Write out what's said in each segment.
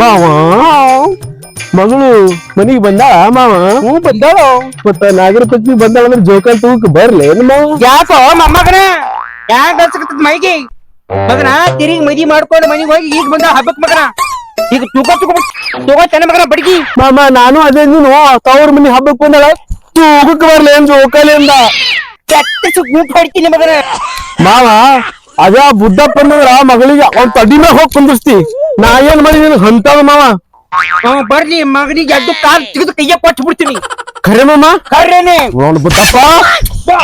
ಮಾವ? ಮಗಳು ಮನಿಗೆ ಬಂದಾಳ ಮಾವ? ಹ್ಞೂ ಬಂದಾಳ. ಮತ್ತ ನಾಗರ ಪತ್ನಿ ಬಂದಾಳ ಅಂದ್ರೆ ಜೋಕಾಲ್ ತೂಕ ಬರ್ಲಿ ಮಾವ? ಯಾಕೋ ಮೊಮ್ಮಗನ? ಯಾಕ ಅನ್ಸಕತ್ತದ ಮೈಗೆ? ಮಗನ ತಿರುಗಿ ಮದಿ ಮಾಡ್ಕೊಂಡು ಮನಿಗೆ ಹೋಗಿ ಈಗ ಬಂದ ಹಬ್ಬಕ್ ಮಗನ. ಈಗ ತೂಕ ತೂಕ ತೂಕ ಚೆನ್ನ ಮಗನ ಬಡಗಿ. ಮಾಮ ನಾನು ಅದೇ ನೀನು ತವ್ರ ಮನಿ ಹಬ್ಬಕ್ ಬಂದಾಳ. ತೂಗಕ್ ಬರ್ಲಿ ಏನ್ ಜೋಕಾಲಿ ಅಂದ. ಕೆಟ್ಟ ಗುಂಪು ಹೊಡಿತೀನಿ ಮಗನ. ಮಾವ ಅದೇ ಬುದ್ಧಪ್ಪ ಅಂದ್ರ ಮಗಳಿಗೆ ಅವ್ನ ತಡಿ ಮ್ಯಾಗ ಹೋಗಿ ಕುಂದಿಸ್ತಿ ನಾ ಏನ್ ಮಾಡಿ ನಿನ್ ಹಂತಾವ ಮಾವ. ಹ್ಞೂ ಬರ್ಲಿ ಮಗನಿಗೆ ಎದ್ದು ಕಾಲ್ ತೆಗೆದು ಕೈಯ ಕೊಟ್ಟು ಬಿಡ್ತೀನಿ ಖರೆ ಮಾಮ ಕರ್ರೇನೆ ನೋಡು ಬುದ್ದಪ್ಪ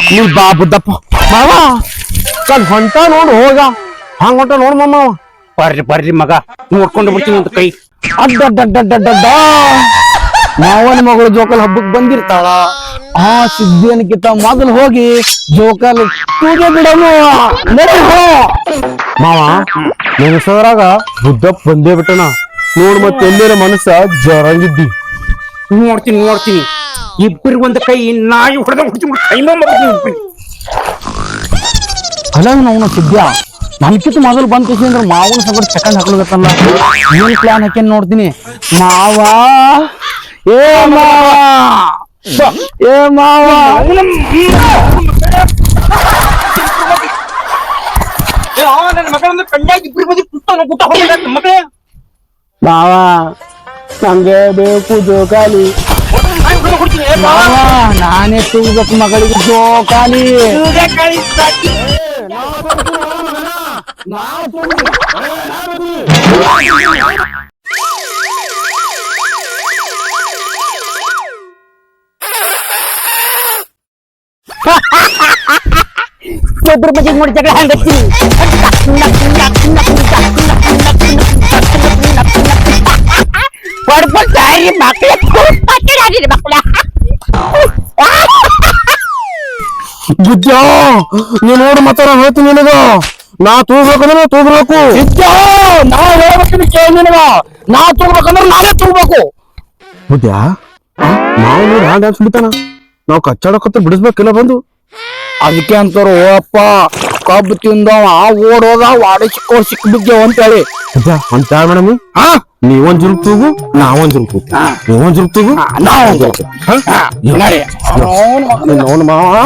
ನೀ ಬಾ ಬುದ್ದಪ್ಪ ಮಾವ ಕಾಲ್ ಹೊಂಟ ನೋಡು ಹೋಗ. ಹಂಗ ಹೊಂಟ ನೋಡು ಮಾಮ ಅವ. ಬರ್ರಿ ಬರ್ರಿ ಮಗ. ನೋಡ್ಕೊಂಡು ಬಿಡ್ತೀನಿ ಅಂತ ಕೈ. ಅಡ್ಡಡ್ಡಡ್ಡಡ್ಡಡ್ಡ ಮಾವನ ಮಗಳು ಜೋಕಲ್ ಹಬ್ಬಕ್ಕೆ ಬಂದಿರ್ತಾಳ. ಆ ಸಿದ್ಧಿಯನ್ಕಿಂತ ಮೊದಲು ಹೋಗಿ ಜೋಕಲ್ ತೂಗೆ ಬಿಡೋನು. ಮಾವ ನೆನೆಸೋದ್ರಾಗ ಬುದ್ಧಪ್ಪ ಬಂದೇ ಬಿಟ್ಟಣ ನೋಡ್ ಮತ್ತೆ ಎಲ್ಲರ ಮನಸ್ಸ ಜರಂಗಿದ್ದಿ. ನೋಡ್ತೀನಿ ನೋಡ್ತೀನಿ. ಇಬ್ಬರಿಗೊಂದು ಕೈ ನಾಯಿ ಹೊಡೆದ ಹೊಡ್ತೀನಿ ಕೈ ಮಾಡ್ತೀನಿ ಇಬ್ರಿಗೆ ಅಲ್ಲ ಅವನ ಸಿದ್ಧ. ನನ್ಕಿತ್ತು ಮೊದಲು ಬಂದ್ ಖುಷಿ ಅಂದ್ರೆ ಮಾವನ ಸಗಡ್ ಸೆಕೆಂಡ್ ಹಾಕ್ಲಿಗತ್ತಲ್ಲ ಏನ್ ಪ್ಲಾನ್ ಹಾಕ್ಯನ್ ನೋಡ್ತೀನಿ. ಮಾವ ಏ ಮಾವ! ಏ ಮಾವ! ನನ್ನ ಮಗಳನ್ನ ಕಂಡಾಗ ಇಬ್ಬರು ಮಂದಿ ಕುಟ್ಟ ಕುಟ್ಟ ಹೋಗಿಲ್ಲ ಮಗಳೇ. ಮಾವ ನಂಗೆ ಬೇಕು ಜೋಕಾಲಿ. ಮಾವ ನಾನೇ ತೂಗಬೇಕು ಮಗಳಿಗೆ ಜೋಕಾಲಿ. ಇವ್ರೇ ಇಬ್ರು ಮಂದಿ ನೋಡಿ ಜಗಳ ಮಕ್ಕಳ ಬುದ್ಧ ನೀ ನೋಡು ಮತ್ತ ನಾ ಹೇಳ್ತೀನಿ ನಿನಗ. ನಾ ತೂಗ್ಬೇಕಂದ್ರೆ ತೂಗ್ಬೇಕು. ನಾ ಹೇಳ್ಬೇಕಿದ್ರೆ ಕೇಳಿ ನಿನಗ. ನಾ ತೂಗ್ಬೇಕಂದ್ರೆ ನಾನೇ ತೂಗ್ಬೇಕು. ಬುದ್ಧ ನಾವು ನೋಡಿ ಹ್ಯಾಂಡ್ ಹಾಕ್ಸ್ಬಿಡ್ತಾನ ಬಿಡ್ತಾನ ನಾವು ಕಚ್ಚಾಡಕತ್ತ ಬಿಡಿಸ್ಬೇಕಿಲ್ಲ ಬಂದು. ಅದಕ್ಕೆ ಅಂತಾರ ಓ ಅಪ್ಪ ಕಬ್ಬು ತಿಂದವ ಓಡೋದ ವಾಡೆ ಸಿಕ್ಕೋ ಸಿಕ್ಕ ಬಿದ್ದೇವ ಅಂತ ಹೇಳಿ ಬುದ್ಧ ಅಂತ ಮೇಡಮ್ ಹಾ ನೀವೊಂದ್ ಜುರುಕ್ ತೂಗು ನಾವೊಂದ್ ಜುರುಕ್ ತೂಗು ನೀವೊಂದ್ ಜುರುಕ್ ತೂಗು ನಾವು ನೋನು ಮಾವ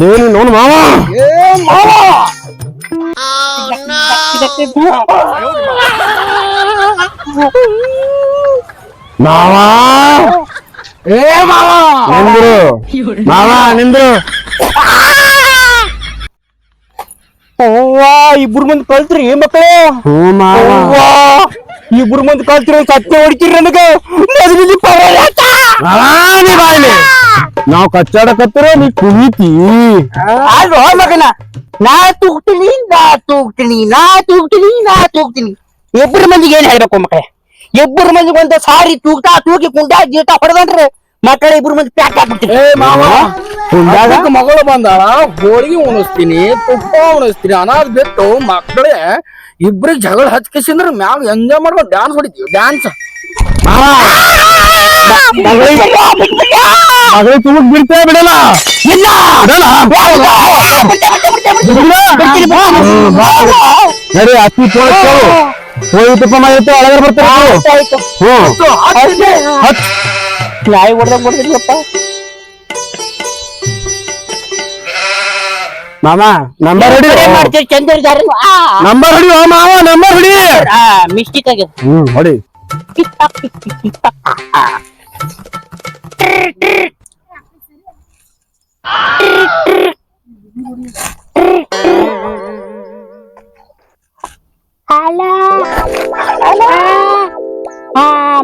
ನೀನು ನೋನು ಮಾವ ಮಾವ ಏ ಮಾವ ನಿಂದ್ರು ಮಾವ ನಿಂದ್ರು ಅವ್ವಾ ಇಬ್ರು ಮಂದಿ ಕಲ್ತ್ರಿ ಮಕ್ಕಳೇ. ಹ್ಞೂ ಮಾವ. ಅವ್ವಾ ಇಬ್ರು ಮಂದಿ ಕಲ್ತ್ರಿ ಸತ್ಯ ಹೊಡಿತೀರಿ ನನಗೆ. ಬಾಯ್ಲಿ. ನಾವ್ ಕಚ್ಚಾಡಕತ್ತರ ನೀ ಕುಣಿತಿ. ಅಲ್ವಾ ಮಗನ? ನಾ ತೂಗ್ತೀನಿ ನಾ ತೂಗ್ತೀನಿ ನಾ ತೂಗ್ತೀನಿ ನಾ ತೂಗ್ತೀನಿ. ಇಬ್ಬರು ಮಂದಿಗೆ ಏನ್ ಹೇಳ್ಬೇಕು ಮಕ್ಕಳೇ? ಇಬ್ಬರು ಮಂದಿಗೆ ಒಂದ ಸಾರಿ ತೂಗ್ತಾ ತೂಗಿ ಕುಂಡ ಜೀಟ ಹೊಡೆದನ್ರಿ. ಮಕ್ಕಳ ಇಬ್ರು ಮಂದಿ ಪ್ಯಾಕ್ ಹಾಕ್ಬಿಡ್ತೀನಿ ಹಬ್ಬಕ್ಕೆ ಮಗಳು ಬಂದಾಳ ಹೋಳಿಗೆ ಉಣಿಸ್ತೀನಿ ತುಪ್ಪ ಉಣಿಸ್ತೀನಿ ಅನಾಥ ಬಿಟ್ಟು ಮಕ್ಕಳೇ ಇಬ್ರಿಗೆ ಜಗಳ ಹಚ್ಕಿಸಿಂದ್ರ ಮ್ಯಾಗ ಎಂಜಾಯ್ ಮಾಡ್ಕೊಂಡು ಡ್ಯಾನ್ಸ್ ಹೊಡಿತೀವಿ ಡ್ಯಾನ್ಸ್ ಮಗಳಿಗೆ ತುಮಕ್ ಬಿಡ್ತೇ ಬಿಡಲ್ಲ? ಇಲ್ಲ. ನಡಿ ಅತ್ತಿ ಹೋಗಿ ತುಪ್ಪ ಮಾಡಿತ್ತು ಒಳಗಡೆ ಬರ್ತಾರೆ ಹ್ಞೂ ನಾಯಿ ಹೊಡೆದಂಗ್ ಹೊಡೆದಿಲ್ಲಪ್ಪ ಮಾಮ ನಂಬರ್ ಹೊಡಿ ಮಾಡ್ತೀರಿ ಚಂದ ಇದ್ದಾರೆ ನಂಬರ್ ಹೊಡಿ ಓ ಮಾವ ನಂಬರ್ ಹೊಡಿ. ಮಿಸ್ಟೇಕ್ ಆಗಿದೆ ಹ್ಮ್ ಹೊಡಿ. ಹಲೋ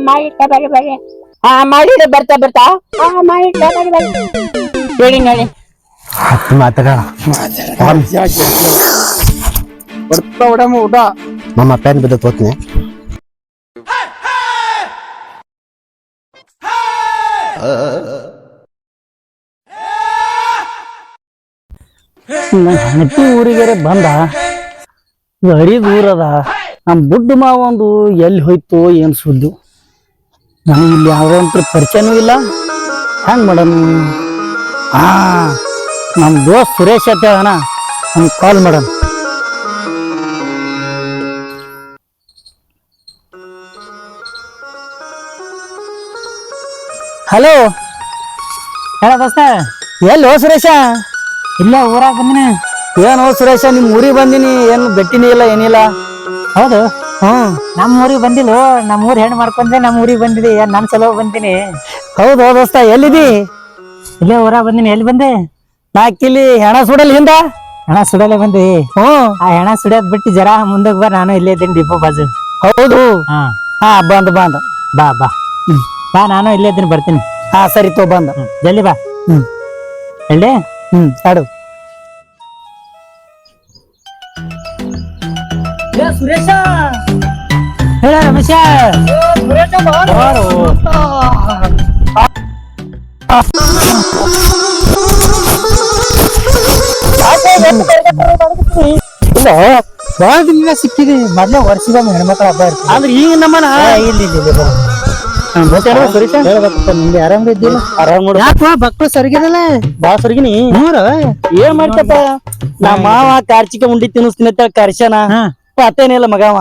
ಮಾಡಿಟ್ಟ ಬರಿ ಬರಿ. ಹಾ ಬರ್ತಾ ಬರ್ತಾ. ಹಾ ಮಾಡಿಟ್ಟ ಬರಿ ಬರಿ. ಹೇಳಿ ನೋಡಿ ಹತ್ತು ಬರ್ತಾ ಊಟ. ನಮ್ಮ ಬಿದ್ದ ತೋತ್ನಿ. ಬಂದ. ಹರಿ ದೂರದ ಅದ ನಮ್ಮ ಬುಡ್ಡ ಮಾವ ಒಂದು ಎಲ್ಲಿ ಹೋಯ್ತು ಏನ್ ಸುದ್ದು. ನನಗೆ ಇಲ್ಲಿ ಯಾವುದೋ ಒಂಥರ ಪರಿಚಯನೂ ಇಲ್ಲ. ಹೆಂಗೆ ಮೇಡಮ್ ಹಾ ನಮ್ಮ ದೋಸ್ತ ಸುರೇಶ್ ಅಂತ ಹೇಳೋಣ ನಮ್ಗೆ ಕಾಲ್ ಮೇಡಮ್ ಹಲೋ ಹೇಳ ದೋಸ್ತ. ಎಲ್ಲಿ ಓ ಸುರೇಶ? ಇಲ್ಲ ಊರಾಗ ಬಂದಿನಿ. ಏನು ಓ ಸುರೇಶ ನಿಮ್ಮ ಊರಿಗೆ ಬಂದಿನಿ. ಏನು ಬೆಟ್ಟಿನಿ ಇಲ್ಲ ಏನಿಲ್ಲ. ಹೌದು. ಹ್ಮ್ ನಮ್ಮ ಊರಿಗೆ ಬಂದಿಲ್ಲ? ನಮ್ಮ ಊರ್ ಹೆಣ್ಣು ಮಾಡ್ಕೊಂಡೆ ನಮ್ಮ ಊರಿಗೆ ಬಂದಿದೆ. ನನ್ ಸಲ ಬಂದಿನಿ? ಹೌದು ದೋಸ್ತ ಎಲ್ಲಿದಿ? ಇಲ್ಲೇ ಊರ ಬಂದಿನಿ. ಎಲ್ಲಿ ಬಂದೆ? ನಾ ಕಿಲ್ಲಿ ಹೆಣ ಸುಡಲ್ ಹಿಂದ? ಹೆಣ ಸುಡಲೇ ಬಂದಿ. ಹ್ಮ್ ಆ ಹೆಣ ಸುಡಿಯೋದ್ ಬಿಟ್ಟು ಜರ ಮುಂದಕ್ಕೆ ಬಾ. ನಾನು ಇಲ್ಲೇ ಇದ್ದೀನಿ ಡಿಪೋ ಬಾಜು. ಹೌದು. ಹಾ. ಹಾ ಬಂದ್ ಬಂದ್. ಬಾ ಬಾ. ಬಾ ನಾನು ಇಲ್ಲೇ ಇದ್ದೀನಿ ಬರ್ತೀನಿ. ಹಾ ಸರಿ ತೋ ಬಂದ್. ಎಲ್ಲಿ ಜಲ್ದಿ ಬಾ. ಹ್ಮ್. ಹೇಳಿ ಹ್ಮ್ ಆಡು. ಸುರೇಶ! ಹೇಳ ರಮೇಶ ಇಲ್ಲ ಬಾಳ ದಿನ ಸಿಕ್ಕಿದೆ. ಮೊದ್ಲೇ ವರ್ಷದ ಹೆಣ್ಮಕ್ಳ ಹಬ್ಬ ಇರ್ತದೆ. ಅಂದ್ರೆ ಈಗ ನಮ್ಮನ ಇಲ್ಲ ಮಕ್ಕಳು ಸರಿಗಿದಲ್ಲ ಬಾ ಸರಿಗಿನಿ. ಏನ್ ಮಾಡ್ತಪ್ಪ? ನಾ ಮಾವ ಕಾರ್ಚಿಕ ಉಂಡಿ ತಿನ್ನಿಸ್ತೀನಿ ಅಂತ ಕರ್ಶನ ಅತ್ತೇನಿಲ್ಲ ಮಗವ.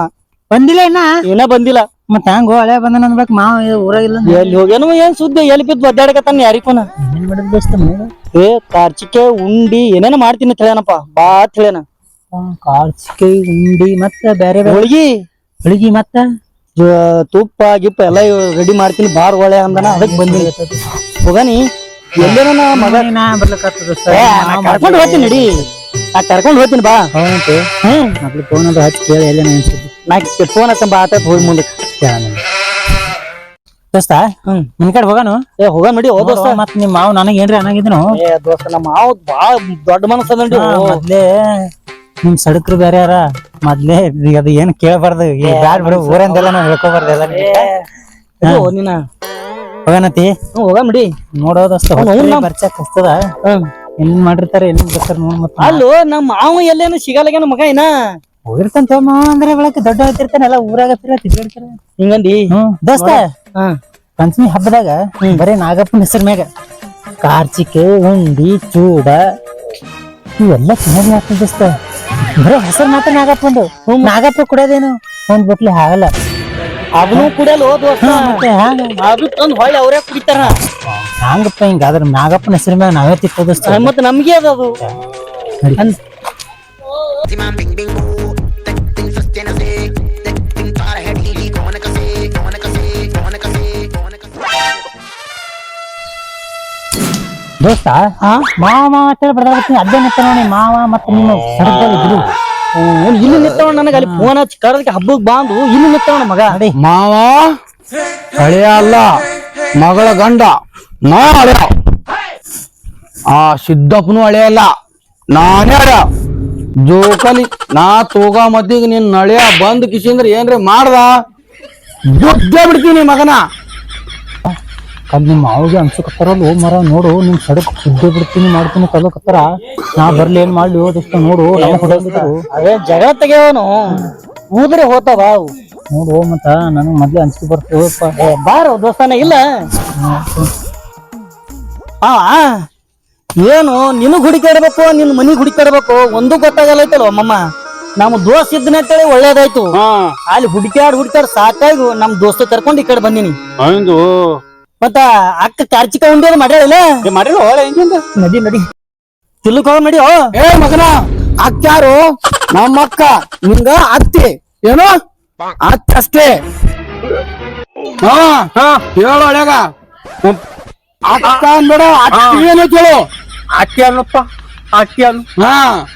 ಬಂದಿಲ್ಲ ಇನ್ನ ಏನ ಬಂದಿಲ್ಲ. ಮತ್ತ ಹಂಗ ಹಳೆ ಬಂದನ ಅನ್ಬೇಕು? ಮಾವ ಊರಾಗಿಲ್ಲ ಎಲ್ಲಿ ಹೋಗ್ಯಾನು ಏನ್ ಸುದ್ದಿ? ಎಲ್ಲಿ ಬಿದ್ದು ಒದ್ದಾಡಕತ್ತಾನ ಯಾರಿಕೋನ ಏನ್ ಮಾಡಿದ್ ದೋಸ್ತ ಏ ಕಾರ್ಚಿಕೆ ಉಂಡಿ ಏನೇನ ಮಾಡ್ತೀನಿ ತಿಳಿಯನಪ್ಪ. ಬಾ ತಿಳಿಯನ. ಕಾರ್ಚಿಕೆ ಉಂಡಿ ಮತ್ತ ಬೇರೆ ಹೋಳಿಗಿ. ಹೊಳಿಗಿ ಮತ್ತ? ತುಪ್ಪ ಗಿಪ್ಪ ಎಲ್ಲ ರೆಡಿ ಮಾಡ್ತೀನಿ. ಬಾರ್ ಒಳ್ಳೆ ಅಂದನ. ಅದಕ್ಕೆ ಬಂದಿಲ್ಲ ಹೋಗನಿ. ಎಲ್ಲೇನ ನಾ ಮಗ ಕರ್ಕೊಂಡ್ ಹೋಗ್ತೀನಿ ನಡಿ. ನಾ ಕರ್ಕೊಂಡ್ ಹೋಗ್ತೀನಿ ಬಾ. ಮಕ್ಳು ಫೋನ್ ಅದು ಹಚ್ಚಿ ಕೇಳಿ ಎಲ್ಲೇನ ಅನ್ಸುತ್ತೆ? ನಾ ಫೋನ್ ಹಚ್ಚ ಬಾ ಆತ ಹೋಗಿ ಮುಂದಕ್ಕೆ ದೋಸ್ತ ಹ್ಮ್. ನಿನ್ ಕಡೆ ಹೋಗಾನು? ಏ ಹೋಗ ನೋಡಿ ಓ ದೋಸ್ತ ಮತ್ ನಿಮ್ ಮಾವ ನನಗೆ ಏನ್ರಿ ಅನ್ನಾಗಿದ್ನು? ಏ ದೋಸ್ತ ನಮ್ಮ ಮಾವ ಬಾಳ ದೊಡ್ಡ ಮನಸ್ಸ ಅದನ್ರಿ ಮೊದ್ಲೇ ನಿಮ್ ಸಡಕ್ರು ಬೇರೆ ಯಾರ? ಮೊದ್ಲೇ ಅದು ಏನ್ ಕೇಳಬಾರ್ದು. ಬ್ಯಾಡ್ ಬಿಡು ಊರಂದೆಲ್ಲ ನಾವು ಹೇಳ್ಕೊಬಾರ್ದು ಎಲ್ಲ ನಿನ್ನ ಹೋಗನತಿ? ಹೋಗ ನಡಿ ನೋಡೋ ದೋಸ್ತ ಹಸ್ತದ. ಹ್ಮ್. ಎಲ್ಲಿ ಮಾಡಿರ್ತಾರೆ ಏನ್ ಬರ್ತಾರ ನೋಡ್ ಮತ್ತ ಅಲ್ಲೋ ನಮ್ಮ ಮಾವ ಎಲ್ಲೇನು ಸಿಗಲ್ಲಾಗ್ಯಾನ ಮಗ ಏನ ಹೋಗಿರ್ತಂತ ತಮ್ಮ ಅಂದ್ರೆ ಬೆಳಗ್ಗೆ ದೊಡ್ಡ ಹೋಗ್ತಿರ್ತಾನೆ ಎಲ್ಲ ಊರಾಗ ತಿರ್ಗಾಡ್ತಾರೆ ಹಿಂಗಂದಿ? ದೋಸ್ತ ಹಾ. ಪಂಚಮಿ ಹಬ್ಬದಾಗ ಬರೇ ನಾಗಪ್ಪನ ಹೆಸರು ಮ್ಯಾಗ ಕಾರ್ಚಿಕೆ ಉಂಡಿ ಚೂಡ ಇವೆಲ್ಲ ಚೆನ್ನಾಗಿ ಆಗ್ತದೆ ದೋಸ್ತ. ಬರೀ ಹೆಸರು ಮಾತ್ರ ನಾಗಪ್ಪಂದು ನಾಗಪ್ಪ ಕುಡಿಯೋದೇನು? ಒಂದ್ ಬಟ್ಲಿ ಆಗಲ್ಲ ಅವನು ಕುಡಿಯಲ್ಲ ದೋಸ್ತ? ಮತ್ತೆ ಅದು ತಂದ್ ಹೊಳ್ಳಿ ಅವರೇ ಕುಡಿತಾರ. ಹಂಗಪ್ಪ ಹಿಂಗ ಅದ್ರ ನಾಗಪ್ಪನ ಹೆಸರು ಮ್ಯಾಗ ನಾವೇ ಮತ್ತೆ ಮತ್ತ ನಮ್ಗೆ ಅದ? ಅದು ದೋಸ್ತ? ಮಾವ ಮಾವ ಅಂತೇಳಿ ಬರ್ದಾಗತ್ತೀನಿ ಅದೇ ನೋಡಿ ಮಾವ ಮತ್ತೆ ನಿಮ್ಮ ಸಡಗರ ಇದ್ರು. ಅವ್ನ್ ಇಲ್ಲಿ ನಿತ್ತವ ನನಗೆ ಅಲ್ಲಿ ಫೋನ್ ಹಚ್ಚಿ ಕರೆದಕ್ಕೆ ಹಬ್ಬಕ್ಕೆ ಬಾಂದು ಇಲ್ಲಿ ನಿಂತವನ ಮಗ. ನಡಿ. ಮಾವ ಹಳೆಯ ಅಲ್ಲ ಮಗಳ ಗಂಡ ನಾ ಹಳೆಯ. ಆ ಸಿದ್ದಪ್ಪನು ಹಳೆಯ ಅಲ್ಲ ನಾನೇ ಹಳೆಯ. ಜೋಕಲಿ ನಾ ತೂಗ ಮದ್ದಿಗೆ ನಿನ್ನ ಹಳೆಯ ಬಂದ್ ಕಿಸಿಂದ್ರ ಏನ್ರಿ ಮಾಡ್ದ? ದುಡ್ಡೇ ಬಿಡ್ತೀನಿ ಮಗನ. ಅಲ್ಲಿ ನಿಮ್ಮ ಮಾವಿಗೆ ಅನ್ಸಕತ್ತಾರಲ್ಲ ಓ ಮರ ನೋಡು ನಿಮ್ ಸಡಕ್ ಸುದ್ದಿ ಬಿಡ್ತೀನಿ ಮಾಡ್ತೀನಿ ಕಲಕತ್ತಾರ. ನಾ ಬರ್ಲಿ ಏನ್ ಮಾಡ್ಲಿ ಹೋದಷ್ಟು ದೋಸ್ತ ನೋಡು ನಮ್ಮ ಹೊಡೆದ್ರು ಅವೇ ಜಗಳ ತೆಗೆಯವನು ಊದ್ರೆ ಹೋತಾವ ಅವು. ನೋಡು ಮತ್ತ ನನಗ್ ಮೊದ್ಲೇ ಅನ್ಸಿ ಬರ್ತೇವಪ್ಪ ಬಾರ ಬಾರೋ ದೋಸ್ತಾನ ಇಲ್ಲ? ಆ ಏನು ನಿನಗ್ ಹುಡುಕಾಡ್ಬೇಕು ನಿನ್ ಮನಿಗ್ ಹುಡುಕಾಡ್ಬೇಕು ಒಂದು ಗೊತ್ತಾಗಲ್ಲೈತಲ್ವ ಮಮ್ಮ? ನಮ್ ದೋಸ್ತ ಇದ್ನ ಅಂತೇಳಿ ಒಳ್ಳೇದಾಯ್ತು. ಅಲ್ಲಿ ಹುಡುಕ್ಯಾಡ್ ಹುಡುಕ್ಯಾಡ್ ಸಾಕಾಗಿ ನಮ್ ದೋಸ್ತ ಕರ್ಕೊಂಡು ಈ ಕಡೆ ಬಂದಿನಿ. ಮತ್ತ ಅಕ್ಕ ಕಾರ್ಚಿಕ ಉಂಡಿ ಮಾಡ್ಯಾಳಿಲ್ಲ ನಡಿ ನಡಿ. ತಿಲ್ಲಕ್ ಹೋಗ್ ನಡಿ ಓ ಏ ಮಗನ ಅಕ್ಕ್ಯಾರು ನಮ್ಮಕ್ಕ ನಿಂಗ ಅತ್ತಿ. ಏನು? ಅತ್ತೆ ಅಷ್ಟೇ. ಹಾ ಹಾ. ಹೇಳು ಹಳೆಗ ಅಕ್ಕ ಅಂದ್ಬೇಡ ಅತ್ತಿ ಏನು ಕೇಳು? ಅಕ್ಕಿ ಅನ್ನಪ್ಪ ಅನ್ನು ಹಾ.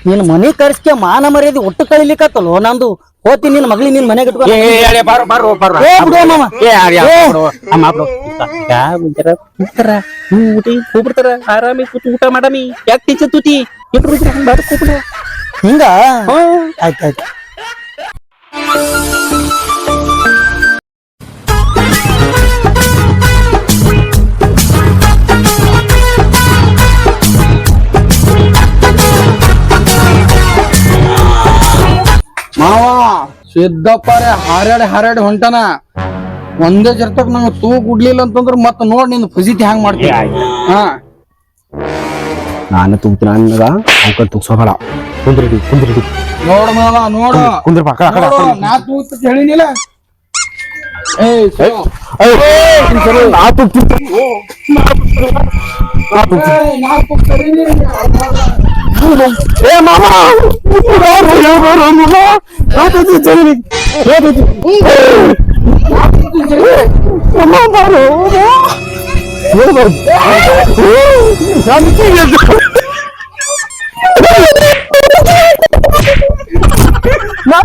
ನಿನ್ ಮನಿ ಕರ್ಸ್ಕೆ ಮಾನ ಮರ್ಯಾದೆ ಒಟ್ಟು ಕಳಿಲಿಕ್ಕತ್ತಲ್ಲೋ ನಂದು ಹೋತಿ ನಿನ್ ಮಗಳಿ ನಿನ್ ಮನೆಗೆ ಇಟ್ಕೊ ಏ ಏ, ಬಾರೋ ಬಾರೋ ಬಾರೋ. ಏ, ಬಿಡು ಮಾಮ. ಏ ಅರೆ ಯಾರ್ ಏ. ಬಿಡು. ಅಮ್ಮ ಬಿಡು. ಯಾ ಮುಂಜಾರ ಕೂತಾರ ಹ್ಮ್ ಊಟ ಕೂಬಿಡ್ತಾರ ಆರಾಮಿ ಕೂತು ಊಟ ಮಾಡಮಿ. ಯಾಕೆ ಟೀಚರ್ ತೂತಿ? ಇಟ್ರು ಬಿಟ್ರು ಹಂಗ್ ಕೂಬಿಡ ಹಿಂಗ? ಆಯ್ತಾಯ್ತು ಮಾವ ಸಿದ್ದಪ್ಪರೇ ಹಾರಾಡಿ ಹಾರಾಡಿ ಹೊಂಟನ. ಒಂದೇ ಜರ್ತಕ್ ನಂಗೆ ತೂ ಉಡ್ಲಿಲ್ಲ ಅಂತಂದ್ರ ಮತ್ತ ನೋಡ್ ನಿನ್ ಫಜಿತಿ ಹ್ಯಾಂಗ್ ಮಾಡ್ತೀನಿ ಹಾ. ನಾನು ತುಂಬ್ತೀನಿ ಅನ್ನಗ ಅವ್ಕ ತುಗ್ಸೋಬೇಡ ಕುಂದ್ರಿ ಕುಂದ್ರಿ ನೋಡು ಮಾವ ನೋಡು. ಕುಂದ್ರ ಪಕ್ಕ ಅಕ್ಕ ನಾ ತೂಗ್ತ ಹೇಳಿನಿಲ್ಲ. ನಾ ತುಗ್ತೀನಿ ए मामा पूरा रोया मारा मामा रात से चली रात से मामा मारो ये बात हम की ये ना